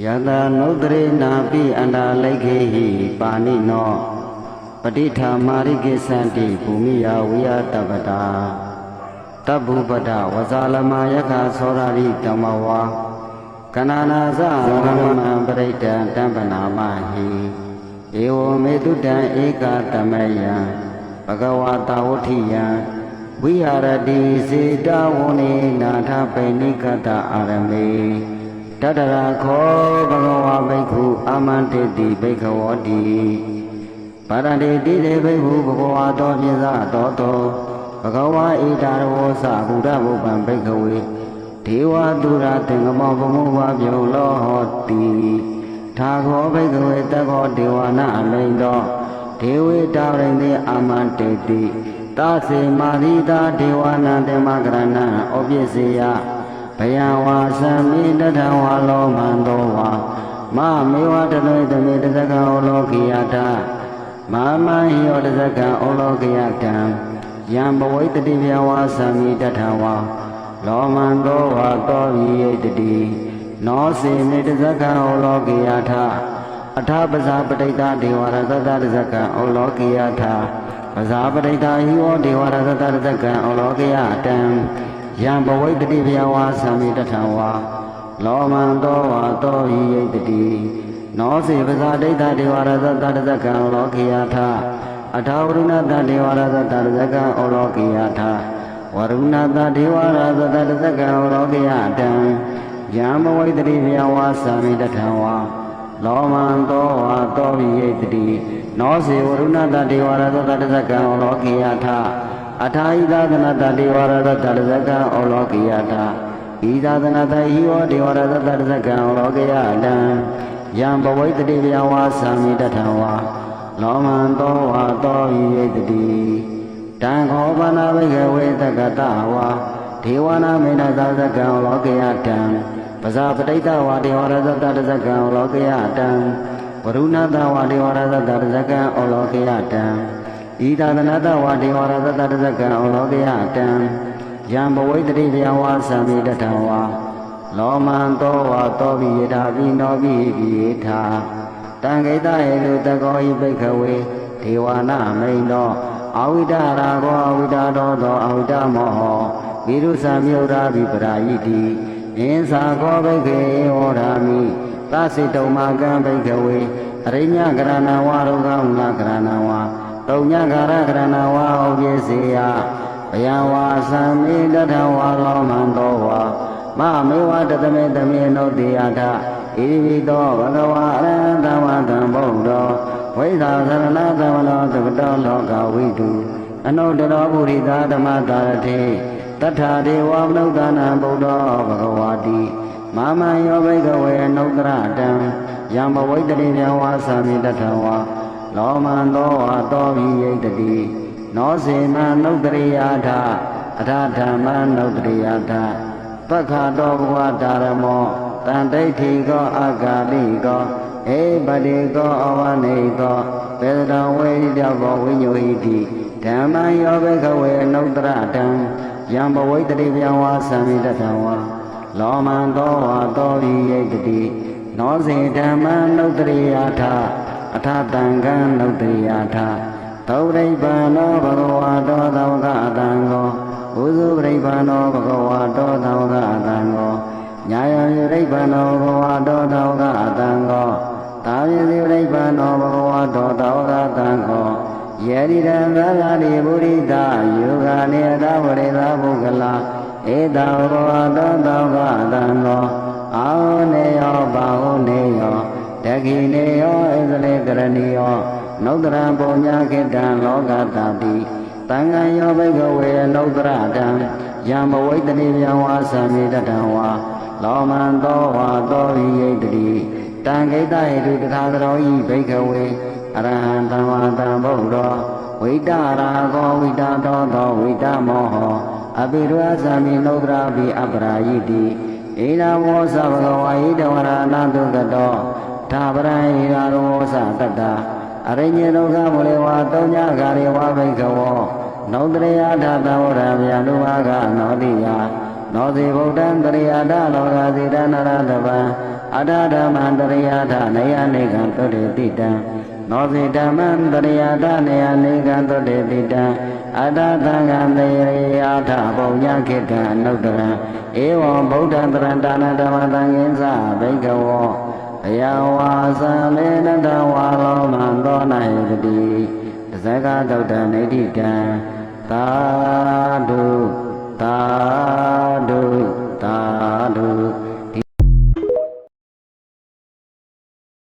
ယတနုတရေနာပိအန္တာလိခေဟိပါဏိနောပဋိဌာမာရိကိသန္တိဘူမိယဝိယတပတာတဗ္ဗုပဒဝဇာလမယခသောရာရိဓမ္မဝါကနာနာဇရမမံပရိတံတံပနာမဟိဧဝမေတုတံဧကတမယံဘဂဝါတာဝဋ္ဌိယံဝိဟာရတိစေတဝနေနာထပိဏိကတအာရမေ တတရာခောဘဂဝါဘိက္ခုအာမန္တေတိဘိက္ခဝောတိပါရတိတိတေဘိက္ခုဘဂဝါတော်ပြဇတော်တော်ဘဂဝါဣတာရဝောသဘုဒ္ဓဘုပ္ပံဘိက္ခဝေဒေဝတုရာသင်္ကမောဘမောဝါပြုံလောဟောတိထာခောဘိက္ခဝေတခောဒေဝနာအမိန်တော်ဒေဝေတာရိန်တိအာမန္တေတိသာစေမာရိတာဒေဝနာတေမကရဏံဩပြည့်စေယဘ ယံဝါသံမိတထဝါလောမန္တောဝါမမေဝတလွေတမေတဇကံဩလောကိယတာမာမဟိယောတဇကံဩလောကိယတံယံဘဝိတတိဗျဝါသံမိတထဝါလောမန္တောဝါတောဝိယတတိနောစေမေတဇကံဩလောကိယတာအထာပဇာပဋိတာဒေဝရသတ္တတဇကံဩလောကိယတာပဇာပဋိတာဟိဝဒေဝရသတ္တတဇကံဩလောကိယတံ ယံဘဝိတတိဗျဝါသံမိတထဝါလောမန္တောဝါတောဟိယတတိနောစေပဇာဒိဋ္ဌဒေဝရသတ္တတဇကံဩလောကိယတာအထာဝရုဏတဒေဝရသတ္တတဇကံဩလောကိယတာဝရုဏတဒေဝရသတ္တတဇကံဩလောကိယတံယံဘဝိတတိဗျဝါသံမိတထဝါ လောမန္တောဝါတောဝိယတတိနောစေဝရုဏတဒေဝရသတ္တတဇကံဩလောကိယတာအထာဣဒသနတဒေဝရသတ္တတဇကံဩလောကိယတာဣဒသနတဟိဝဒေဝရသတ္တတဇကံဩလောကိယတံယံဘဝိတတိဗျဝါသံမိတထဝါလောမန္တောဝါတောဝိယတတိတံခောပနာဘိကဝေတကတဝါဒေဝနာမေနသဇကံဩလောကိယတံ ပဇာပဋိတဝါဒေဝရသတ္တတဇကံဩလောကိယတံဝရုဏတဝါဒေဝရသတ္တတဇကံဩလောကိယတံဤသာသနာတဝါဒေဝရသတ္တတဇကံဩလောကိယတံယံဘဝိတတိဗျဝါသံမိတထဝါလောမန္တောဝါတောပိယထာပိနောပိပိယထာတံခိတဟေလူတကောဤဘိခဝေဒေဝနာမိန်တောအဝိဒရာကောအဝိဒတော်သောအဝိဒမောဟောဝိရုသမြုရာပိပရာယိတိ အင်းစာကောဘိခေဟောရာမိသစိတုံမကံဘိခဝေအရိညကရဏဝါရုကံနာကရဏဝါတုံညကာရကရဏဝါဟောပြေစေယဘယံဝါသံမိတထဝါလောမန္တောဝါမမေဝတတမေတမေနုတေယထဣရိဝိတောဘဂဝါအရဟံတဝတံဗုဒ္ဓောဝိသာသရဏသမလောသကတောလောကဝိတုအနုတ္တရောပုရိသဓမ္မတာရထေ တထာဒေဝမနုဿာနံဗုဒ္ဓောဘဂဝါတိမာမံယောဘိကဝေနုတ္တရတံယံဘဝိတတိမြဝါသမိတထဝါလောမန္တောဝါတောဘိယိတတိနောစေနနုတ္တရိယာထအထာဓမ္မနုတ္တရိယာထပက္ခတောဘဝတာရမောတန်တိဋ္ဌိကောအဂါလိကောဧပတိကောအဝနေကောပေတံဝေဒဘောဝိညုဟိတိဓမ္မယောဘခဝေနုတ္တရတံ ယံဘဝိတတိဗျံဝါသံမိတထဝါလောမန္တောဝါတောရိယိတတိနောစေဓမ္မနုတ္တရိယာထအထတံကံနုတ္တရိယာထသောရိပံနောဘဂဝါတောသောကအတံကောဘုဇုပရိပံနောဘဂဝါတောသောကအတံကောညာယံရိပံနောဘဂဝါတောသောကအတံကောတာဝိဇိရိပံနောဘဂဝါတောသောကအတံကော ယေရိတံသာဂတိပုရိသယောဂာနေတဝရိသဘုဂလာဧတဝဘောတောသောကအတံကောအာဟောနေယောဘာဟောနေယောတခိနေယောဣသလေကရဏီယောနုတ္တရပုံညာခေတံလောကတာတိတံဃာယောဘိကဝေနုတ္တရတံယံဘဝိတတိယံဝါသမိတတံဝါလောမန္တောဝါတောဟိယိတတိတံခိတဟိတုတထာသရောဤဘိကဝေ အရဟံတံဝါတံဗုဒ္ဓောဝိတရာကောဝိတတောသောဝိတမောဟောအပိရဝသမိနုတ္တရာပိအပရာယိတိဧနဝောသဘဂဝါဟိတဝရဏတုကတောသာပရဟိရာရောသတတ္တာအရိညေဒုက္ခမလေဝါတောညဂါရေဝဘိကဝောနုတ္တရိယထသဝရဗျာနုဘာကနောတိယနောတိဗုဒ္ဓံတရိယာဒလောကသီရဏရတပံအတဓမ္မံတရိယာထနေယနေကံသုတေတိတံ နောဇိဓမ္မံတရိယာထနေယနေကံသုတေတိတံအတသံဃံတေရိယာထပုံညခေကံအနုတ္တရံဧဝံဗုဒ္ဓံတရံတာနဓမ္မသံဃင်္စဘိကဝောဘယဝါသံမေနတဝါလောမံသောနာယတိတဇဂသုတ္တနေတိတံသာ